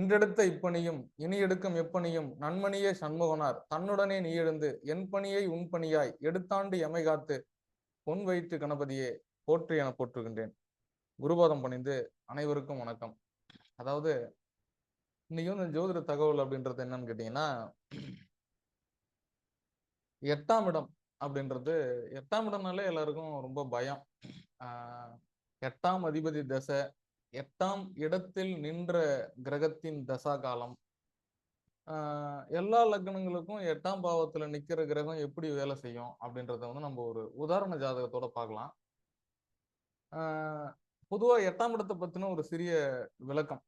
இன்றெடுத்த இப்பணியும் இனி எடுக்கும் எப்பணியும் நன்மணியே சண்முகனார். தன்னுடனே நீ எழுந்து என் பணியை உன் பணியாய் எடுத்தாண்டு எமை காத்து பொன் வைத்து கணபதியே போற்றி என போற்றுகின்றேன். குருபாதம் பணிந்து அனைவருக்கும் வணக்கம். அதாவது இன்னைக்கு வந்து ஜோதிட தகவல் அப்படின்றது என்னன்னு கேட்டீங்கன்னா எட்டாம் இடம் அப்படின்றது எட்டாம் இடம்னாலே எல்லாருக்கும் ரொம்ப பயம். ஆஹ் எட்டாம் அதிபதி தசை எட்டாம் இடத்தில் நின்ற கிரகத்தின் தசா காலம் ஆஹ் எல்லா லக்னங்களுக்கும் எட்டாம் பாவத்துல நிக்கிற கிரகம் எப்படி வேலை செய்யும் அப்படின்றத வந்து நம்ம ஒரு உதாரண ஜாதகத்தோட பார்க்கலாம். ஆஹ் பொதுவா எட்டாம் இடத்தை பத்தின ஒரு சிறிய விளக்கம்.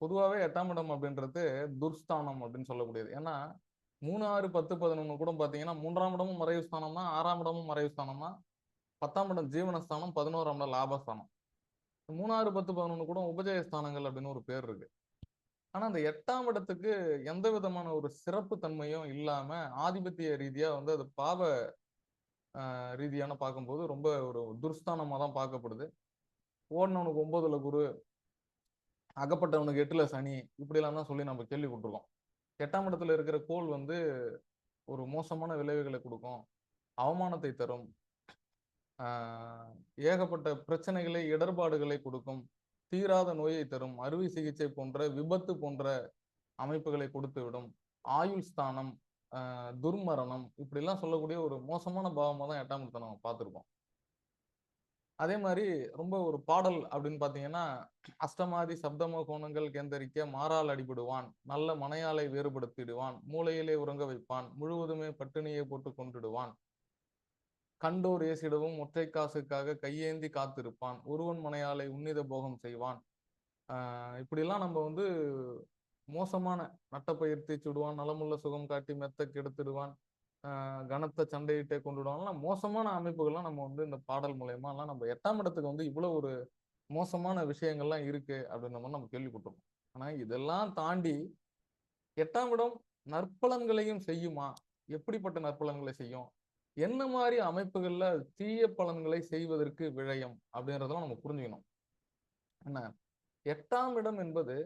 பொதுவாகவே எட்டாம் இடம் அப்படின்றது துர்ஸ்தானம் அப்படின்னு சொல்லக்கூடியது. ஏன்னா மூணு ஆறு பத்து பதினொன்று கூட பார்த்தீங்கன்னா மூன்றாம் இடமும் மறைவு ஸ்தானம் தான் ஆறாம் இடமும் மறைவு ஸ்தானம் தான் பத்தாம் இடம் ஜீவனஸ்தானம் பதினோராம் இடம் லாபஸ்தானம். மூணாறு பத்து பதினொன்று கூட உபஜய ஸ்தானங்கள் அப்படின்னு ஒரு பேர் இருக்கு. ஆனா அந்த எட்டாம் இடத்துக்கு எந்த விதமான ஒரு சிறப்பு தன்மையும் இல்லாம ஆதிபத்திய ரீதியா வந்து அது பாவ ரீதியான பார்க்கும்போது ரொம்ப ஒரு துர்ஸ்தானமாக தான் பார்க்கப்படுது. ஓடினவனுக்கு ஒன்பதுல குரு அகப்பட்டவனுக்கு எட்டுல சனி இப்படிலாம் தான் சொல்லி நம்ம கேள்விப்பட்டிருக்கோம். எட்டாம் இடத்துல இருக்கிற கோள் வந்து ஒரு மோசமான விளைவுகளை கொடுக்கும் அவமானத்தை தரும் ஏகப்பட்ட பிரச்சனைகளை இடர்பாடுகளை கொடுக்கும். தீராத நோயை தரும். அறுவை சிகிச்சை போன்ற விபத்து போன்ற அமைப்புகளை கொடுத்து விடும் ஆயுள் ஸ்தானம் ஆஹ் துர்மரணம் இப்படிலாம் சொல்லக்கூடிய ஒரு மோசமான பாவமாக தான் எட்டாம் இடத்தை நம்ம பார்த்துருக்கோம். அதே மாதிரி ரொம்ப ஒரு பாடல் அப்படின்னு பார்த்தீங்கன்னா அஷ்டமாதி சப்தம கோணங்கள் கேந்தரிக்க மாறால் அடிபடுவான். நல்ல மனையாளை வேறுபடுத்திடுவான். மூளையிலே உறங்க வைப்பான். முழுவதுமே பட்டினியை போட்டு கொண்டுடுவான் கண்டோர் ஏசிடவும் ஒற்றை காசுக்காக கையேந்தி காத்திருப்பான். ஒருவன் மனையாளை உன்னித போகம் செய்வான். இப்படிலாம் நம்ம வந்து மோசமான நட்டப்பயிர் தீச்சுடுவான் நலமுள்ள சுகம் காட்டி மெத்த கெடுத்துடுவான் கனத்தை சண்டையிட்டே கொண்டுடுவான்லாம் மோசமான அமைப்புகள்லாம் நம்ம வந்து இந்த பாடல் மூலயமாலாம் எல்லாம் நம்ம எட்டாம் இடத்துக்கு வந்து இவ்வளோ ஒரு மோசமான விஷயங்கள்லாம் இருக்கு அப்படின்ற மாதிரி நம்ம கேள்விப்பட்டிருக்கோம். ஆனால் இதெல்லாம் தாண்டி எட்டாம் இடம் நற்பலன்களையும் செய்யுமா? எப்படிப்பட்ட நற்பலன்களை செய்யும்? என்ன மாதிரி அமைப்புகள்ல தீய பலன்களை செய்வதற்கு விழயம் அப்படின்றதெல்லாம் நம்ம புரிஞ்சுக்கணும். என்ன? எட்டாம் இடம் என்பது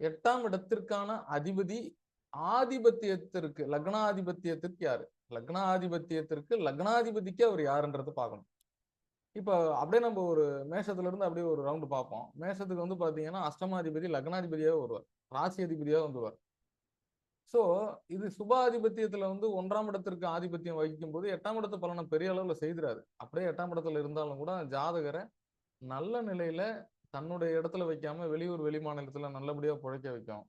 எட்டாம் இடத்திற்கான அதிபதி ஆதிபத்தியத்திற்கு லக்னாதிபத்தியத்திற்கு யாரு? லக்னாதிபத்தியத்திற்கு லக்னாதிபதிக்கு அவர் யாருன்றது பார்க்கணும். இப்போ அப்படியே நம்ம ஒரு மேஷத்துல இருந்து அப்படியே ஒரு ரவுண்டு பார்ப்போம். மேஷத்துக்கு வந்து பாத்தீங்கன்னா அஷ்டமாதிபதி லக்னாதிபதியாக வருவார். ராசி அதிபதியாக வந்துருவார். ஸோ இது சுபாதிபத்தியத்தில் வந்து ஒன்றாம் இடத்திற்கு ஆதிபத்தியம் வகிக்கும் போது எட்டாம் இடத்து பலனை பெரிய அளவில் செய்திராது. அப்படியே எட்டாம் இடத்துல இருந்தாலும் கூட ஜாதகரை நல்ல நிலையில தன்னுடைய இடத்துல வைக்காம வெளியூர் வெளி மாநிலத்துல நல்லபடியா பிழைக்க வைக்கும்.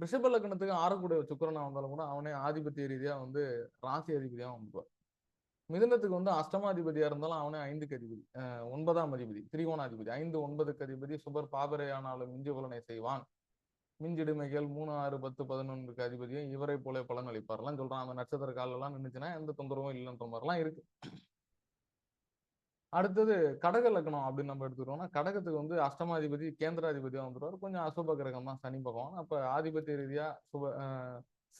ரிஷப லக்னத்துக்கு ஆறக்கூடிய சுக்கரனா வந்தாலும் கூட அவனே ஆதிபத்திய ரீதியா வந்து ராசி அதிபதியா வந்துருவார் மிதுனத்துக்கு வந்து அஷ்டமாதிபதியா இருந்தாலும் அவனே ஐந்துக்கு அதிபதி ஒன்பதாம் அதிபதி திரிகோணாதிபதி ஐந்து ஒன்பதுக்கு அதிபதி சுபர் பாபரையானாலும் மிஞ்சு மிஞ்சி பலனை செய்வான். மிஞ்சிடுமைகள் மூணு ஆறு பத்து பதினொன்றுக்கு அதிபதியும் இவரை போல பலன் அளிப்பார்லாம் சொல்றான். அந்த நட்சத்திர காலெல்லாம் நின்றுச்சுன்னா எந்த தொந்தரவும் இல்லைன்ற மாதிரிலாம் இருக்கு. அடுத்தது கடக லக்னம் அப்படின்னு நம்ம எடுத்துக்கிட்டோம்னா கடகத்துக்கு வந்து அஷ்டமாதிபதி கேந்திராதிபதியா வந்துடுவார் கொஞ்சம் அசுப கிரகம் தான் சனி பகவான். அப்ப ஆதிபத்திய ரீதியா சுப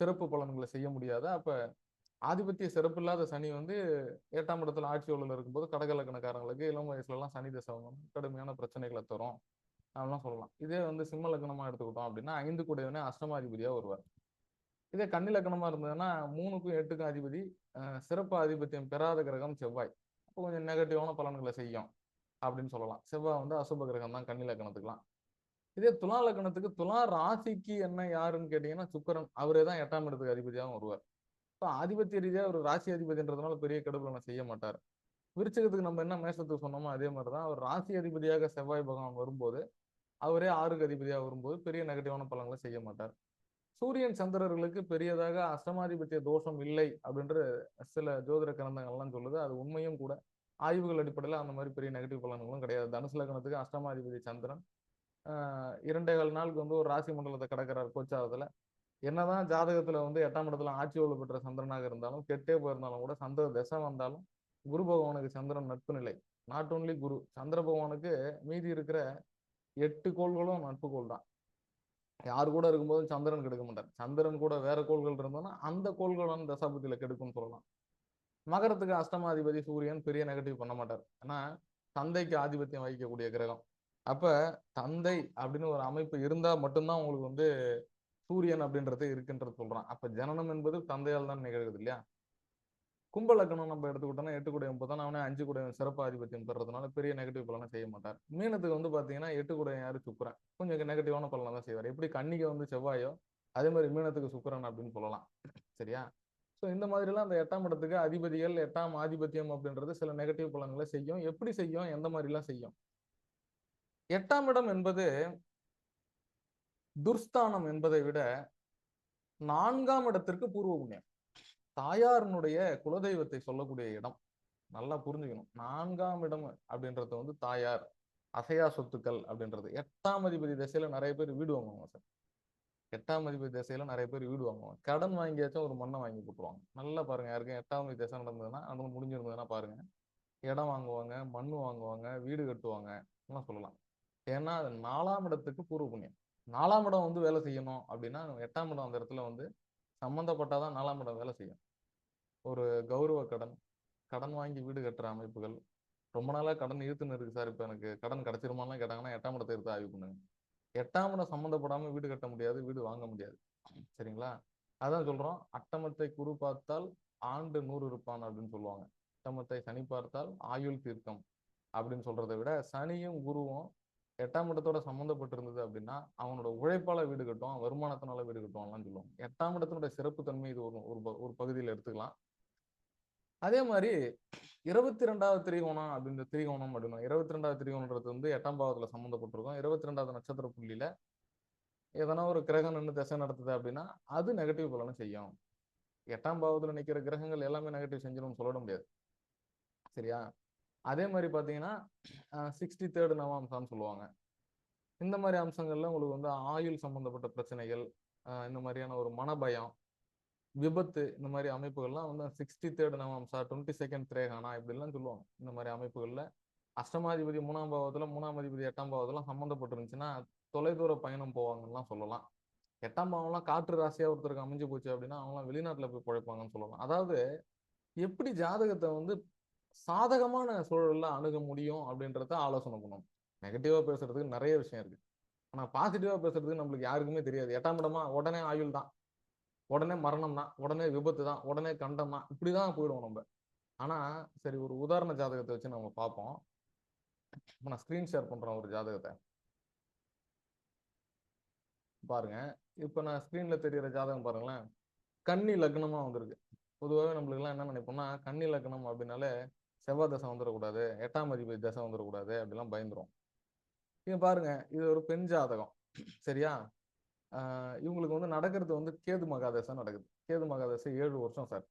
சிறப்பு பலன்களை செய்ய முடியாது. அப்ப ஆதிபத்திய சிறப்பு இல்லாத சனி வந்து எட்டாம் இடத்துல ஆட்சி உள்ள இருக்கும்போது கடக லக்னக்காரங்களுக்கு இளம் வயசுல எல்லாம் சனி தசை கடுமையான பிரச்சனைகளை தரும். அதெல்லாம் சொல்லலாம். இதே வந்து சிம்ம லக்னமா எடுத்துக்கிட்டோம் அப்படின்னா ஐந்து கூடையவனே அஷ்டமாதிபதியா வருவார். இதே கன்னி லக்னமா இருந்ததுன்னா மூணுக்கும் எட்டுக்கும் அதிபதி சிறப்பு ஆதிபத்தியம் பெறாத கிரகம் செவ்வாய். அப்போ கொஞ்சம் நெகட்டிவான பலன்களை செய்யும் அப்படின்னு சொல்லலாம். செவ்வாய் வந்து அசுப கிரகம் தான் கன்னி லக்னத்துக்குலாம் இதே துலா லக்னத்துக்கு துலா ராசிக்கு என்ன யாருன்னு கேட்டீங்கன்னா சுக்கரன். அவரே தான் எட்டாம் இடத்துக்கு அதிபதியாகவும் வருவார். இப்போ ஆதிபத்திய ரீதியாக ஒரு ராசி அதிபதின்றதுனால பெரிய கெடுபலனை செய்ய மாட்டார். விருச்சகத்துக்கு நம்ம என்ன மேஷத்துக்கு சொன்னோமோ அதே மாதிரி தான். அவர் ராசி அதிபதியாக செவ்வாய் பகவான் வரும்போது அவரே ஆறுக்கு அதிபதியாக வரும்போது பெரிய நெகட்டிவான பலன்களை செய்ய மாட்டார். சூரியன் சந்திரர்களுக்கு பெரியதாக அஷ்டமாதிபத்திய தோஷம் இல்லை அப்படின்ற சில ஜோதிட கிரந்தங்கள்லாம் சொல்லுது. அது உண்மையும் கூட. ஆய்வுகள் அடிப்படையில் அந்த மாதிரி பெரிய நெகட்டிவ் பலன்களும் கிடையாது. தனுசு லக்னத்துக்கு அஷ்டமாதிபதி சந்திரன். இரண்டே கால் நாளுக்கு வந்து ஒரு ராசி மண்டலத்தை கடக்கிறார் கோச்சாரத்தில். என்னதான் ஜாதகத்தில் வந்து எட்டாம் இடத்துல ஆட்சி உள்ள பெற்ற சந்திரனாக இருந்தாலும் கெட்டே போயிருந்தாலும் கூட சந்திர தசை வந்தாலும் குரு பகவானுக்கு சந்திரன் நட்பு நிலை. நாட் ஓன்லி குரு சந்திர பகவானுக்கு மீதி இருக்கிற எட்டு கோள்களும் நட்பு கோள் தான். யார் கூட இருக்கும்போது சந்திரன் கெடுக்க மாட்டார். சந்திரன் கூட வேற கோள்கள் இருந்தோம்னா அந்த கோள்களான தசாபத்தியில கெடுக்கும்னு சொல்லலாம். மகரத்துக்கு அஷ்டமாதிபதி சூரியன் பெரிய நெகட்டிவ் பண்ண மாட்டார். ஏன்னா தந்தைக்கு ஆதிபத்தியம் வகிக்கக்கூடிய கிரகம். அப்ப தந்தை அப்படின்னு ஒரு அமைப்பு இருந்தா மட்டும்தான் உங்களுக்கு வந்து சூரியன் அப்படின்றது இருக்குன்றது சொல்றான். அப்ப ஜனனம் என்பது தந்தையால் தான் நிகழ்கிறது இல்லையா? கும்பலக்கணம் நம்ம எடுத்துக்கிட்டோம்னா எட்டு குடையும் தான் அவனே அஞ்சு குடையும் சிறப்பு ஆதிபத்தியம் பெறதுனால பெரிய நெகட்டிவ் பலனை செய்ய மாட்டார். மீனத்துக்கு வந்து பாத்தீங்கன்னா எட்டு குடையும் யாரு? சுக்கரன். கொஞ்சம் நெகட்டிவான பலனை தான் செய்வார். எப்படி கண்ணிக்கு வந்து செவ்வாயோ அதே மாதிரி மீனத்துக்கு சுக்கரன் அப்படின்னு சொல்லலாம். சரியா? ஸோ இந்த மாதிரிலாம் அந்த எட்டாம் இடத்துக்கு அதிபதிகள் எட்டாம் ஆதிபத்தியம் அப்படின்றது சில நெகட்டிவ் பலன்களை செய்யும். எப்படி செய்யும்? எந்த மாதிரிலாம் செய்யும்? எட்டாம் இடம் என்பது துர்ஸ்தானம் என்பதை விட நான்காம் இடத்திற்கு பூர்வ புண்ணியம். தாயாரினுடைய குலதெய்வத்தை சொல்லக்கூடிய இடம். நல்லா புரிஞ்சுக்கணும். நான்காம் இடம் அப்படின்றது வந்து தாயார் அசையா சொத்துக்கள் அப்படின்றது. எட்டாம் அதிபதி திசையில நிறைய பேர் வீடு வாங்குவாங்க சார். எட்டாம் அதிபதி திசையில நிறைய பேர் வீடு வாங்குவாங்க. கடன் வாங்கியாச்சும் ஒரு மண்ணை வாங்கி போட்டுருவாங்க. நல்லா பாருங்க யாருக்கும் எட்டாம் அதிபதி திசை நடந்ததுன்னா அது முடிஞ்சிருந்ததுன்னா பாருங்க. இடம் வாங்குவாங்க மண் வாங்குவாங்க வீடு கட்டுவாங்க எல்லாம் சொல்லலாம். ஏன்னா அது நாலாம் இடத்துக்கு பூர்வ புண்ணியம். நாலாம் இடம் வந்து வேலை செய்யணும் அப்படின்னா எட்டாம் இடம் அந்த இடத்துல வந்து சம்மந்தப்பட்டாதான் நாலாம் இடம் வேலை செய்யும். ஒரு கௌரவ கடன் கடன் வாங்கி வீடு கட்டுற அமைப்புகள். ரொம்ப நாளாக கடன் இழுத்துன்னு இருக்கு சார் இப்போ எனக்கு. கடன் கிடைச்சிருமாலாம் கேட்டாங்கன்னா எட்டாம் இடத்தை எடுத்து ஆய்வு பண்ணுங்க. எட்டாம் இடம் சம்மந்தப்படாமல் வீடு கட்ட முடியாது வீடு வாங்க முடியாது. சரிங்களா? அதான் சொல்கிறோம் அட்டமத்தை குரு பார்த்தால் ஆண்டு நூறு இருப்பான் அப்படின்னு சொல்லுவாங்க. அட்டமத்தை சனி பார்த்தால் ஆயுள் தீர்க்கம் அப்படின்னு சொல்கிறத விட சனியும் குருவும் எட்டாம் இடத்தோட சம்மந்தப்பட்டிருந்தது அப்படின்னா அவனோட உழைப்பால வீடு கட்டும் வருமானத்தினால வீடு கட்டுவான்லாம் சொல்லுவாங்க. எட்டாம் இடத்தினுடைய சிறப்பு தன்மை இது ஒரு ஒரு பகுதியில் எடுத்துக்கலாம். அதே மாதிரி இருபத்தி ரெண்டாவது திரிகோணம் அப்படின்ற திரிகோணம் அப்படின்னா இருபத்தி ரெண்டாவது திரிகோணன்றது வந்து எட்டாம் பாவத்துல சம்மந்தப்பட்டிருக்கும் இருபத்தி ரெண்டாவது நட்சத்திர புள்ளியில எதனா ஒரு கிரகம் நின்று திசை நடத்துது அப்படின்னா அது நெகட்டிவ் பலனை செய்யும். எட்டாம் பாவத்துல நிக்கிற கிரகங்கள் எல்லாமே நெகட்டிவ் செஞ்சிடும் சொல்ல முடியாது. சரியா? அதே மாதிரி பாத்தீங்கன்னா சிக்ஸ்டி தேர்டு நவாம்சான்னு சொல்லுவாங்க. இந்த மாதிரி அம்சங்கள்ல உங்களுக்கு வந்து ஆயுள் சம்பந்தப்பட்ட பிரச்சனைகள் இந்த மாதிரியான ஒரு மனபயம் விபத்து இந்த மாதிரி அமைப்புகள்லாம் வந்து சிக்ஸ்டி தேர்ட் நவம்சா டுவெண்ட்டி செகண்ட் திரேகானா இப்படிலாம் சொல்லுவாங்க. இந்த மாதிரி அமைப்புகளில் அஷ்டமாதிபதி மூணாம் பாவத்தில் மூணாம் அதிபதி எட்டாம் பாவத்துல சம்மந்தப்பட்டிருந்துச்சுன்னா தொலைதூர பயணம் போவாங்கலாம் சொல்லலாம். எட்டாம் பாவம்லாம் காற்று ராசியாக ஒருத்தருக்கு அமைஞ்சு போச்சு அப்படின்னா அவங்களாம் வெளிநாட்டில் போய் பழைப்பாங்கன்னு சொல்லலாம். அதாவது எப்படி ஜாதகத்தை வந்து சாதகமான சூழலில் அணுக முடியும் அப்படின்றத ஆலோசனை பண்ணணும். நெகட்டிவாக பேசுறதுக்கு நிறைய விஷயம் இருக்கு. ஆனால் பாசிட்டிவாக பேசுறதுக்கு நம்மளுக்கு யாருக்குமே தெரியாது. எட்டாம் இடமா உடனே ஆயுள் தான். உடனே மரணம் தான் உடனே விபத்து தான் உடனே கண்டம் தான் இப்படிதான் போயிடுவோம் நம்ம. ஆனா சரி ஒரு உதாரண ஜாதகத்தை வச்சு நம்ம பார்ப்போம். இப்போ நான் ஸ்கிரீன் ஷேர் பண்றேன் ஒரு ஜாதகத்தை. பாருங்க. இப்ப நான் ஸ்கிரீன்ல தெரியற ஜாதகம் பாருங்களேன். கன்னி லக்னமா வந்திருக்கு. பொதுவாகவே நம்மளுக்கு எல்லாம் என்ன நினைப்போம்னா கன்னி லக்னம் அப்படின்னாலே செவ்வாய் தசை வந்துடக்கூடாது எட்டாம் அதிபதி தசை வந்துடக்கூடாது அப்படிலாம் பயந்துரும். இங்க பாருங்க. இது ஒரு பெண் ஜாதகம். சரியா? இவங்களுக்கு வந்து நடக்கிறது வந்து கேது மகாதசை நடக்குது. கேது மகாதசை ஏழு வருஷம் சார்.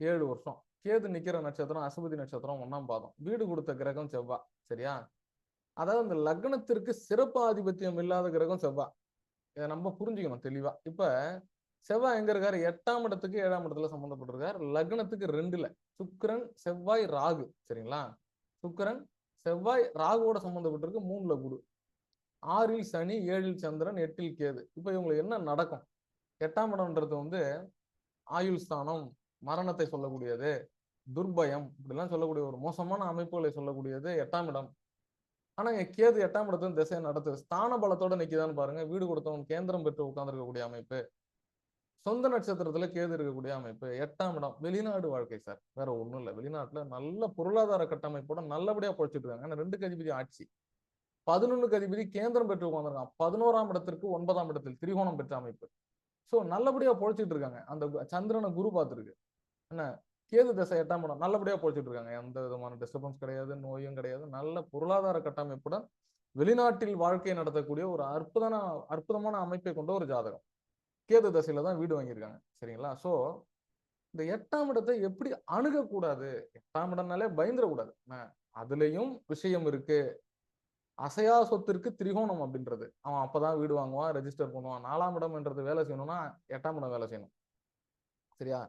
ஏழு வருஷம். கேது நிக்கிற நட்சத்திரம் அசுபதி நட்சத்திரம் ஒன்னாம் பாதம். வீடு கொடுத்த கிரகம் செவ்வா சரியா? அதாவது அந்த லக்னத்திற்கு சிறப்பு ஆதிபத்தியம் இல்லாத கிரகம் செவ்வா. இதை நம்ம புரிஞ்சுக்கணும் தெளிவா. இப்ப செவ்வாய் எங்க இருக்காரு? எட்டாம் இடத்துக்கு ஏழாம் இடத்துல சம்மந்தப்பட்டிருக்காரு லக்னத்துக்கு ரெண்டுல. சுக்கரன் செவ்வாய் ராகு சரிங்களா? சுக்கரன் செவ்வாய் ராகுவோட சம்மந்தப்பட்டிருக்கு மூணுல குரு. ஆறில் சனி ஏழில் சந்திரன் எட்டில் கேது. இப்போ இவங்களுக்கு என்ன நடக்கும்? எட்டாம் இடம்ன்றது வந்து ஆயுள் ஸ்தானம் மரணத்தை சொல்லக்கூடியது துர்பயம் இப்படிலாம் சொல்லக்கூடிய ஒரு மோசமான அமைப்புகளை சொல்லக்கூடியது எட்டாம் இடம். ஆனால் கேது எட்டாம் இடத்துல திசையை நடத்துது. ஸ்தான பலத்தோட நிற்கிதான்னு பாருங்க. வீடு கொடுத்தவன் கேந்திரம் பெற்று உட்கார்ந்துருக்கக்கூடிய அமைப்பு. சொந்த நட்சத்திரத்துல கேது இருக்கக்கூடிய அமைப்பு. எட்டாம் இடம். வெளிநாடு வாழ்க்கை சார். வேற ஒன்றும் இல்லை. வெளிநாட்டில் நல்ல பொருளாதார கட்டமைப்போட நல்லபடியா பொழைச்சிட்டு இருக்காங்க. ஆனால் ரெண்டு கதிபதி ஆட்சி. பதினொன்னுக்கு அதிபதி கேந்திரம் பெற்று உட்காந்துருக்கான் பதினோராம் இடத்திற்கு ஒன்பதாம் இடத்தில் திரிகோணம் பெற்ற அமைப்பு. ஸோ நல்லபடியா பொழைச்சிட்டு இருக்காங்க. அந்த சந்திரனை குரு பார்த்துருக்கு. என்ன? கேது தசை எட்டாம் இடம். நல்லபடியா பொழைச்சிட்டு இருக்காங்க. எந்த விதமான டிஸ்டர்பன்ஸ் கிடையாது நோயும் கிடையாது. நல்ல பொருளாதார கட்டமைப்புடன் வெளிநாட்டில் வாழ்க்கை நடத்தக்கூடிய ஒரு அற்புதமான அற்புதமான அமைப்பை கொண்ட ஒரு ஜாதகம். கேது தசையில தான் வீடு வாங்கியிருக்காங்க. சரிங்களா? ஸோ இந்த எட்டாம் இடத்தை எப்படி அணுகக்கூடாது? எட்டாம் இடம்னாலே பயந்துடக்கூடாது அதுலயும் விஷயம் இருக்கு. அசையா சொத்திற்கு திரிகோணம் அப்படின்றது. அவன் அப்பதான் வீடு வாங்குவான் ரெஜிஸ்டர் பண்ணுவான். நாலாம் இடம்ன்றது வேலை செய்யணும்னா எட்டாம் இடம் வேலை செய்யணும். சரியா?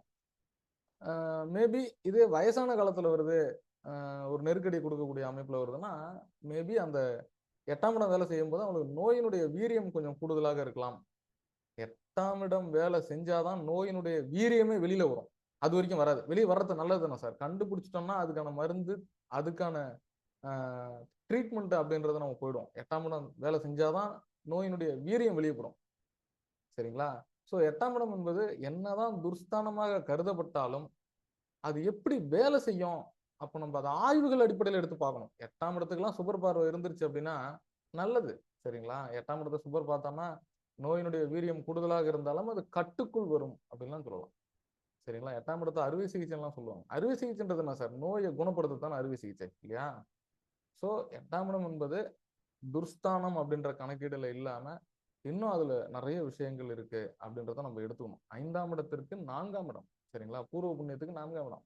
மேபி இதே வயசான காலத்துல வருது. ஒரு நெருக்கடி கொடுக்கக்கூடிய அமைப்புல வருதுன்னா மேபி அந்த எட்டாம் இடம் வேலை செய்யும் போது அவங்களுக்கு நோயினுடைய வீரியம் கொஞ்சம் கூடுதலாக இருக்கலாம். எட்டாம் இடம் வேலை செஞ்சாதான் நோயினுடைய வீரியமே வெளியில வரும். அது வரைக்கும் வராது. வெளியே வர்றது நல்லது தானே சார்? கண்டுபிடிச்சிட்டோம்னா அதுக்கான மருந்து அதுக்கான ட்ரீட்மெண்ட் அப்படின்றத நம்ம போயிடுவோம். எட்டாம் இடம் வேலை செஞ்சாதான் நோயினுடைய வீரியம் வெளியப்படும் சரிங்களா? ஸோ எட்டாம் இடம் என்பது என்னதான் துர்ஸ்தானமாக கருதப்பட்டாலும் அது எப்படி வேலை செய்யும்? அப்போ நம்ம அதை ஆய்வுகள் அடிப்படையில் எடுத்து பார்க்கணும். எட்டாம் இடத்துக்குலாம் சுபர் பார்வை இருந்துருச்சு அப்படின்னா நல்லது. சரிங்களா? எட்டாம் இடத்தை சுபர் பார்த்தோம்னா நோயினுடைய வீரியம் கூடுதலாக இருந்தாலும் அது கட்டுக்குள் வரும் அப்படின்லாம் சொல்லலாம். சரிங்களா? எட்டாம் இடத்தை அறுவை சிகிச்சைலாம் சொல்லுவாங்க. அறுவை சிகிச்சைன்றது என்ன சார்? நோயை குணப்படுத்தத்தான அறுவை சிகிச்சை இல்லையா? ஸோ எட்டாம் இடம் என்பது துர்ஸ்தானம் அப்படின்ற கணக்கீடுல இல்லாம இன்னும் அதுல நிறைய விஷயங்கள் இருக்கு அப்படின்றத நம்ம எடுத்துக்கணும். ஐந்தாம் இடத்திற்கு நான்காம் இடம் சரிங்களா? பூர்வ புண்ணியத்துக்கு நான்காம் இடம்.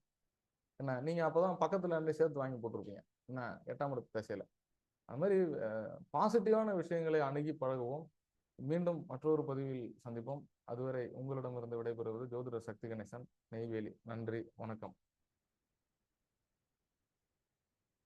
என்ன? நீங்க அப்பதான் பக்கத்துல இருந்து சேர்த்து வாங்கி போட்டிருப்பீங்க. என்ன? எட்டாம் இடத்து திசையில. அது மாதிரி பாசிட்டிவான விஷயங்களை அணுகி பழகுவோம். மீண்டும் மற்றொரு பதிவில் சந்திப்போம். அதுவரை உங்களிடமிருந்து விடைபெறுவது ஜோதிடர் சக்தி கணேசன். நெய்வேலி. நன்றி. வணக்கம்.